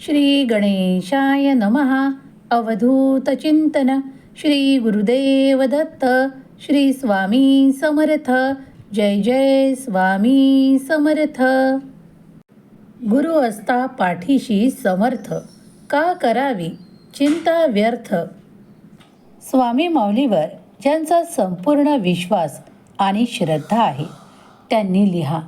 श्री गणेशाय नमः। अवधूत चिंतन। श्री गुरुदेव दत्त। श्री स्वामी समर्थ। जय जय स्वामी समर्थ। गुरु असता पाठीशी समर्थ। का करावी? चिंता व्यर्थ। स्वामी माऊलीवर ज्यांचा संपूर्ण विश्वास आणि श्रद्धा आहे त्यांनी लिहा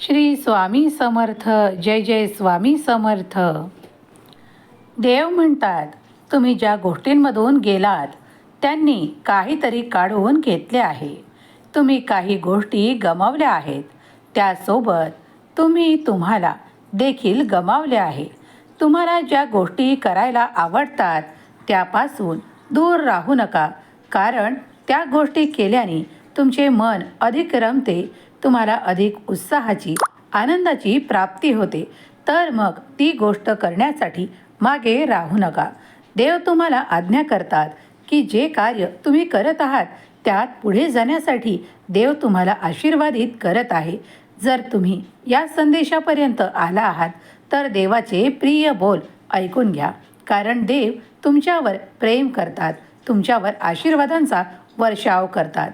श्री स्वामी समर्थ जय जय स्वामी समर्थ. देव म्हणतात तुम्ही ज्या गोष्टींमधून गेलात त्यांनी काहीतरी काढून घेतले आहे. तुम्ही काही गोष्टी गमावल्या आहेत. त्यासोबत तुम्ही तुम्हाला देखील गमावले आहे. तुम्हाला ज्या गोष्टी करायला आवडतात त्यापासून दूर राहू नका. कारण त्या गोष्टी केल्याने तुमचे मन अधिक रमते तुम्हाला अधिक उत्साहाची आनंदाची प्राप्ती होते. तर मग ती गोष्ट करण्यासाठी मागे राहू नका. देव तुम्हाला आज्ञा करतात की जे कार्य तुम्ही करत आहात त्यात पुढे जाण्यासाठी देव तुम्हाला आशीर्वादित करत आहे. जर तुम्ही या संदेशापर्यंत आला आहात तर देवाचे प्रिय बोल ऐकून घ्या. कारण देव तुमच्यावर प्रेम करतात तुमच्यावर आशीर्वादांचा वर्षाव करतात.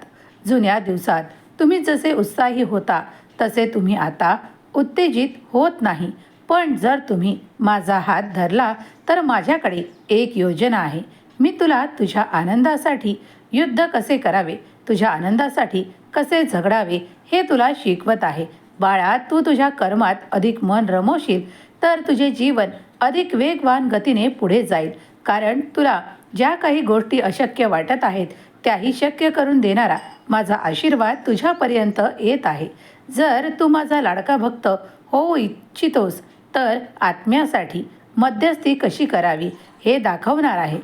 जुन्या दिवसात तुम्ही जसे उत्साही होता तसे तुम्ही आता उत्तेजित होत नाही. पण जर तुम्ही माझा हात धरला तर माझ्याकडे एक योजना आहे. मी तुला तुझ्या आनंदासाठी युद्ध कसे करावे तुझ्या आनंदासाठी कसे झगडावे हे तुला शिकवत आहे. बाळा तू तुझ्या कर्मात अधिक मन रमवशील तर तुझे जीवन अधिक वेगवान गतीने पुढे जाईल. कारण तुला ज्या काही गोष्टी अशक्य वाटत आहेत त्याही शक्य करून देणारा माझा आशीर्वाद तुझ्यापर्यंत येत आहे. जर तू माझा लाडका भक्त होऊ इच्छितोस तर आत्म्यासाठी मध्यस्थी कशी करावी हे दाखवणार आहे.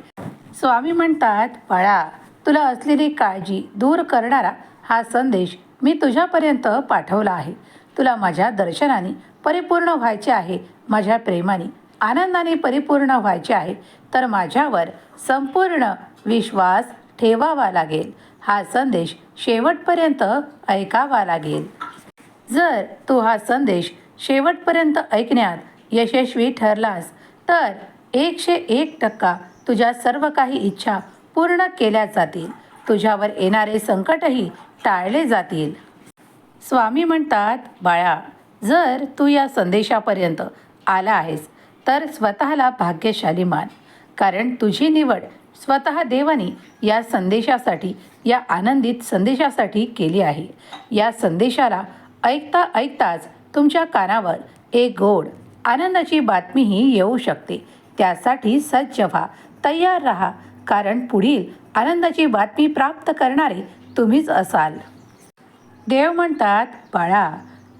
स्वामी म्हणतात बाळा तुला असलेली काळजी दूर करणारा हा संदेश मी तुझ्यापर्यंत पाठवला आहे. तुला माझ्या दर्शनाने परिपूर्ण व्हायचे आहे माझ्या प्रेमाने आनंदाने परिपूर्ण व्हायचे आहे तर माझ्यावर संपूर्ण विश्वास ठेवावा लागेल. हा संदेश शेवटपर्यंत ऐकावा लागेल. जर तू हा संदेश शेवटपर्यंत ऐकण्यात यशस्वी ठरलास तर एकशे एक टक्का तुझ्या सर्व काही इच्छा पूर्ण केल्या जातील. तुझ्यावर येणारे संकटही टाळले जातील. स्वामी म्हणतात बाळा जर तू या संदेशापर्यंत आला आहेस तर स्वतःला भाग्यशाली मान. कारण तुझी निवड स्वतः देवाने या संदेशासाठी या आनंदित संदेशासाठी केली आहे. या संदेशाला ऐकता ऐकताच तुमच्या कानावर एक गोड आनंदाची बातमीही येऊ शकते. त्यासाठी सज्ज व्हा तयार राहा कारण पुढील आनंदाची बातमी प्राप्त करणारे तुम्हीच असाल. देव म्हणतात बाळा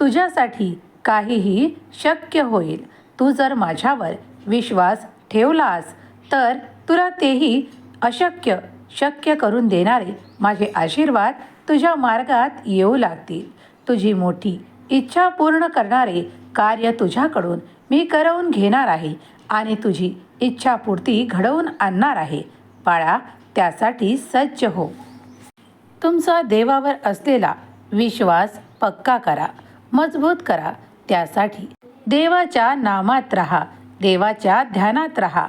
तुझ्यासाठी काहीही शक्य होईल. तू जर माझ्यावर विश्वास ठेवलास तर तुला तेही अशक्य शक्य करून देणारे माझे आशीर्वाद तुझ्या मार्गात येऊ लागतील. तुझी मोठी इच्छा पूर्ण करणारे कार्य तुझ्याकडून मी करवून घेणार आहे आणि तुझी इच्छापूर्ती घडवून आणणार आहे. बाळा त्यासाठी सज्ज हो. तुमचा देवावर असलेला विश्वास पक्का करा मजबूत करा. त्यासाठी देवाच्या नामात राहा देवाच्या ध्यानात राहा.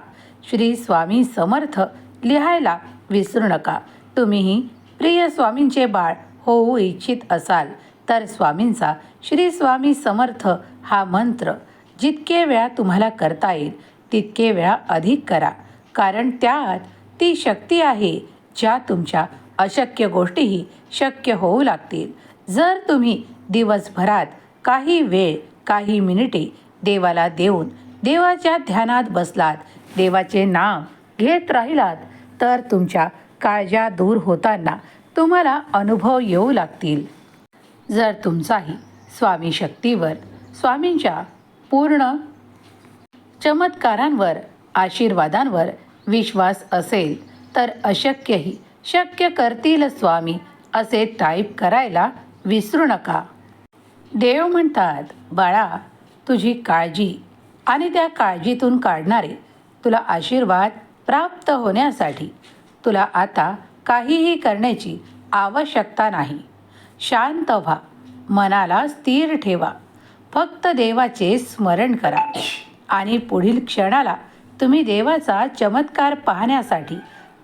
श्री स्वामी समर्थ लिहायला विसरू नका. तुम्हीही प्रिय स्वामींचे बाळ होऊ इच्छित असाल. तर स्वामींचा श्री स्वामी समर्थ हा मंत्र जितके वेळा तुम्हाला करता येईल तितके वेळा अधिक करा. कारण त्यात ती शक्ती आहे ज्या तुमच्या अशक्य गोष्टीही शक्य होऊ लागतील. जर तुम्ही दिवसभरात काही वेळ काही मिनिटे देवाला देऊन देवाच्या ध्यानात बसलात देवाचे नाम घेत राहिलात तर तुमच्या काळजा दूर होताना तुम्हाला अनुभव येऊ लागतील. जर तुमचाही स्वामी शक्तीवर स्वामींच्या पूर्ण चमत्कारांवर आशीर्वादांवर विश्वास असेल तर अशक्यही शक्य करतील स्वामी असे टाईप करायला विसरू नका. देव म्हणतात बाळा तुझी काळजी आणि त्या काळजीतून काढणारे तुला आशीर्वाद प्राप्त होण्यासाठी तुला आता काहीही करण्याची आवश्यकता नाही. शांत व्हा मनाला स्थिर ठेवा. फक्त देवाचे स्मरण करा. आणि पुढील क्षणाला तुम्ही देवाचा चमत्कार पाहण्यासाठी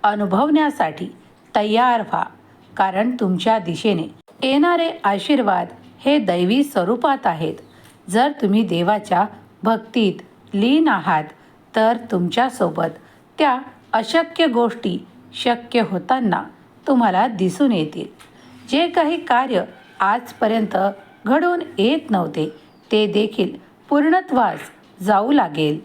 अनुभवण्यासाठी तयार व्हा. कारण तुमच्या दिशेने येणारे आशीर्वाद हे दैवी स्वरूपात आहेत. जर तुम्ही देवाच्या भक्तीत लीन आहात तर तुमच्यासोबत त्या अशक्य गोष्टी शक्य होताना तुम्हाला दिसून येतील. जे काही कार्य आजपर्यंत घडून येत नव्हते ते देखील पूर्णत्वास जाऊ लागेल.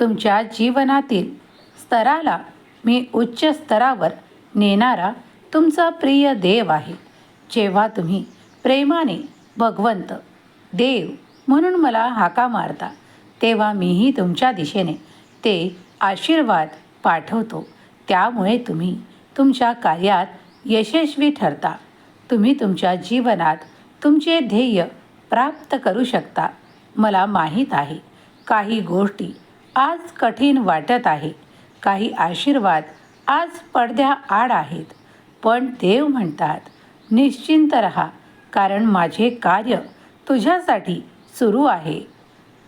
तुमच्या जीवनातील स्तराला मी उच्च स्तरावर नेणारा तुमचा प्रिय देव आहे. जेव्हा तुम्ही प्रेमाने भगवंत देव म्हणून मला हाका मारता तेव्हा मीही तुमच्या दिशेने ते आशीर्वाद पाठवतो. त्यामुळे तुम्ही तुमच्या कार्यात यशस्वी ठरता. तुम्ही तुमच्या जीवनात तुमचे ध्येय प्राप्त करू शकता. मला माहीत आहे काही गोष्टी आज कठीण वाटत आहे काही आशीर्वाद आज पडद्या आड आहेत. पण देव म्हणतात निश्चिंत रहा कारण माझे कार्य तुझ्यासाठी सुरू आहे.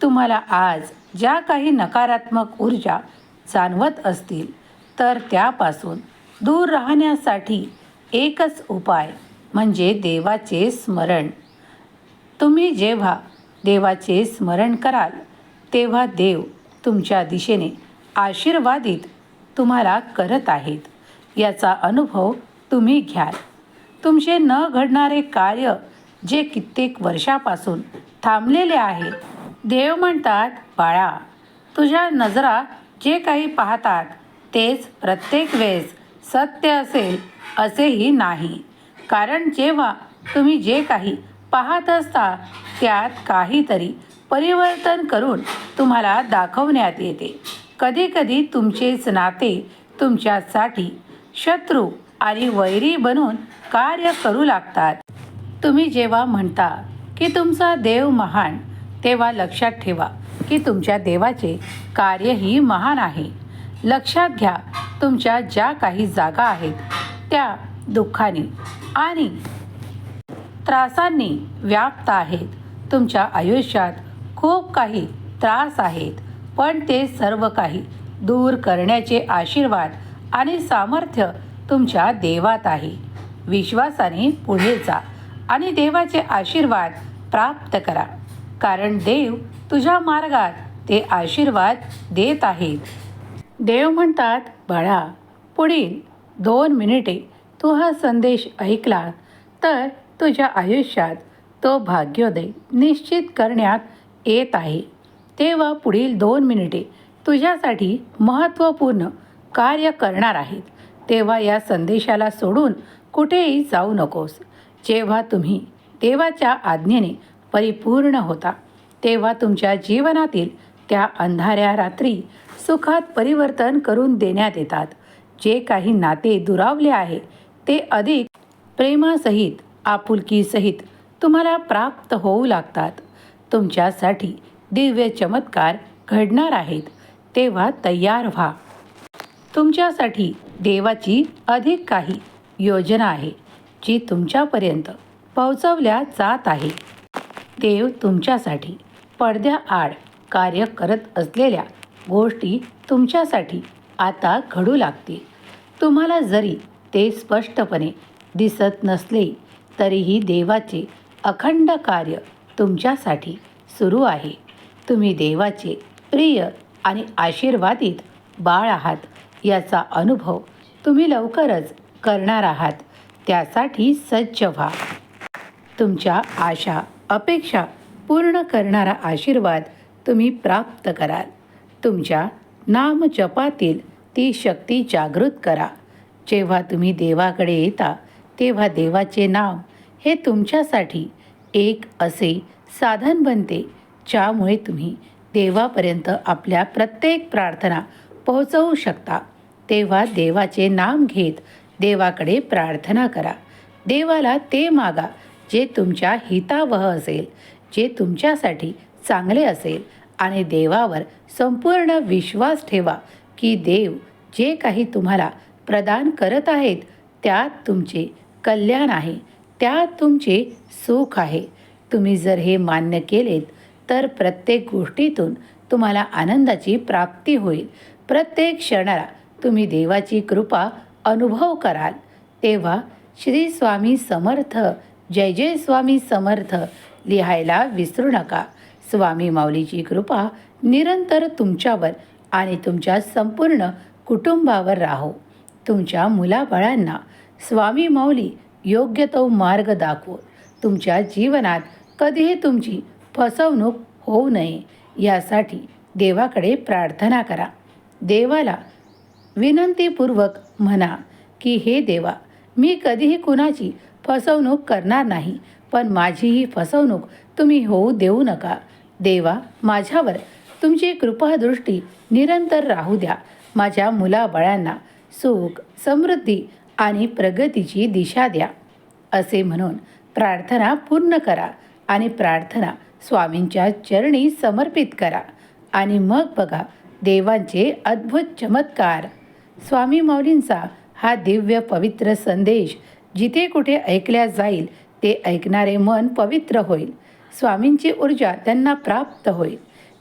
तुम्हाला आज ज्या काही नकारात्मक ऊर्जा जाणवत असतील तर त्यापासून दूर राहण्यासाठी एकच उपाय म्हणजे देवाचे स्मरण. तुम्ही जेव्हा देवाचे स्मरण कराल तेव्हा देव तुमच्या दिशेने आशीर्वादित तुम्हाला करत आहेत. याचा अनुभव तुम्ही घ्याल. तुमचे न घडणारे कार्य जे कित्येक वर्षापासून थांबलेले आहे देव म्हणतात बाळा तुझ्या नजरा जे काही पाहतात तेच प्रत्येक वेळेस सत्य असेल असेही नाही. कारण जेव्हा तुम्ही जे काही पाहत असता त्यात काहीतरी परिवर्तन करून तुम्हाला दाखवण्यात येते. कधीकधी तुमचेच नाते तुमच्यासाठी शत्रू आणि वैरी बनून कार्य करू लागतात. तुम्ही जेव्हा म्हणता की तुमचा देव महान तेव्हा लक्षात ठेवा की तुमच्या देवाचे कार्यही महान आहे. लक्षात घ्या तुमच्या ज्या काही जागा आहेत त्या दुःखाने आणि त्रासांनी व्याप्त आहेत. तुमच्या आयुष्यात खूप काही त्रास आहेत पण ते सर्व काही दूर करण्याचे आशीर्वाद आणि सामर्थ्य तुमच्या देवात आहे. विश्वासाने पुढे जा आणि देवाचे आशीर्वाद प्राप्त करा. कारण देव तुझ्या मार्गात ते आशीर्वाद देत आहेत. देव म्हणतात बाळा पुढील दोन मिनिटे तू हा संदेश ऐकला तर तुझ्या आयुष्यात तो भाग्योदय निश्चित करण्यात येत आहे. तेव्हा पुढील दोन मिनिटे तुझ्यासाठी महत्त्वपूर्ण कार्य करणार आहेत. तेव्हा या संदेशाला सोडून कुठेही जाऊ नकोस. जेव्हा तुम्ही देवाच्या आज्ञेने परिपूर्ण होता तेव्हा तुमच्या जीवनातील त्या अंधाऱ्या रात्री सुखात परिवर्तन करून देण्यात येतात. जे काही नाते दुरावले आहे ते अधिक प्रेमासहित आपुलकीसहित तुम्हाला प्राप्त होऊ लागतात. तुमच्यासाठी दिव्य चमत्कार घडणार आहेत. तेव्हा तयार व्हा. तुमच्यासाठी देवाची अधिक काही योजना आहे जी तुमच्यापर्यंत पोहोचवल्या जात आहे. देव तुमच्यासाठी पडद्याआड कार्य करत असलेल्या गोष्टी तुमच्यासाठी आता घडू लागतील. तुम्हाला जरी ते स्पष्टपणे दिसत नसले तरीही देवाचे अखंड कार्य तुमच्यासाठी सुरू आहे. तुम्ही देवाचे प्रिय आणि आशीर्वादित बाळ आहात. याचा अनुभव तुम्ही लवकरच करणार आहात. त्यासाठी सज्ज व्हा. तुमच्या आशा अपेक्षा पूर्ण करणारा आशीर्वाद तुम्ही प्राप्त कराल. तुमच्या नामजपातील ती शक्ती जागृत करा. जेव्हा तुम्ही देवाकडे येता तेव्हा देवाचे नाम हे तुमच्यासाठी एक असे साधन बनते ज्यामुळे तुम्ही देवापर्यंत आपल्या प्रत्येक प्रार्थना पोहोचवू शकता. तेव्हा देवाचे नाम घेत देवाकडे प्रार्थना करा. देवाला ते मागा जे तुमच्या हितावह असेल जे तुमच्यासाठी चांगले असेल आणि देवावर संपूर्ण विश्वास ठेवा की देव जे काही तुम्हाला प्रदान करत आहेत त्यात तुमचे कल्याण आहे त्यात तुमचे सुख आहे. तुम्ही जर हे मान्य केलेत तर प्रत्येक गोष्टीतून तुम्हाला आनंदाची प्राप्ती होईल. प्रत्येक क्षणाला तुम्ही देवाची कृपा अनुभव कराल. तेव्हा श्री स्वामी समर्थ जय जय स्वामी समर्थ लिहायला विसरू नका. स्वामी माऊलीची कृपा निरंतर तुमच्यावर आणि तुमच्या संपूर्ण कुटुंबावर राहो. तुमच्या मुलाबाळांना स्वामी माऊली योग्य तो मार्ग दाखवून तुमच्या जीवनात कधीही तुमची फसवणूक होऊ नये यासाठी देवाकडे प्रार्थना करा. देवाला विनंतीपूर्वक म्हणा की हे देवा मी कधीही कुणाची फसवणूक करणार नाही पण माझी ही फसवणूक तुम्ही होऊ देऊ नका. देवा माझ्यावर तुमची कृपादृष्टी निरंतर राहू द्या. माझ्या मुलाबाळांना सुख समृद्धी आणि प्रगतीची दिशा द्या असे म्हणून प्रार्थना पूर्ण करा आणि प्रार्थना स्वामींच्या चरणी समर्पित करा आणि मग बघा देवांचे अद्भुत चमत्कार. स्वामी माऊलींचा हा दिव्य पवित्र संदेश जिथे कुठे ऐकल्या जाईल ते ऐकणारे मन पवित्र होईल. स्वामींची ऊर्जा त्यांना प्राप्त होईल.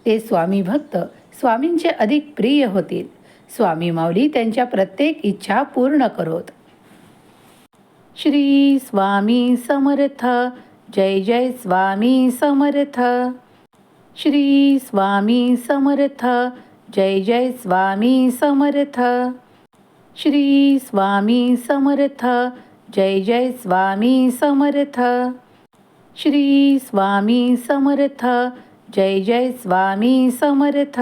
ते स्वामी भक्त स्वामींचे अधिक प्रिय होतील. स्वामी माऊली त्यांच्या प्रत्येक इच्छा पूर्ण करोत. श्री स्वामी समर्थ जय जय स्वामी समर्थ. श्री स्वामी समर्थ जय जय स्वामी समर्थ. श्री स्वामी समर्थ जय जय स्वामी समर्थ. श्री स्वामी समर्थ जय जय स्वामी समर्थ.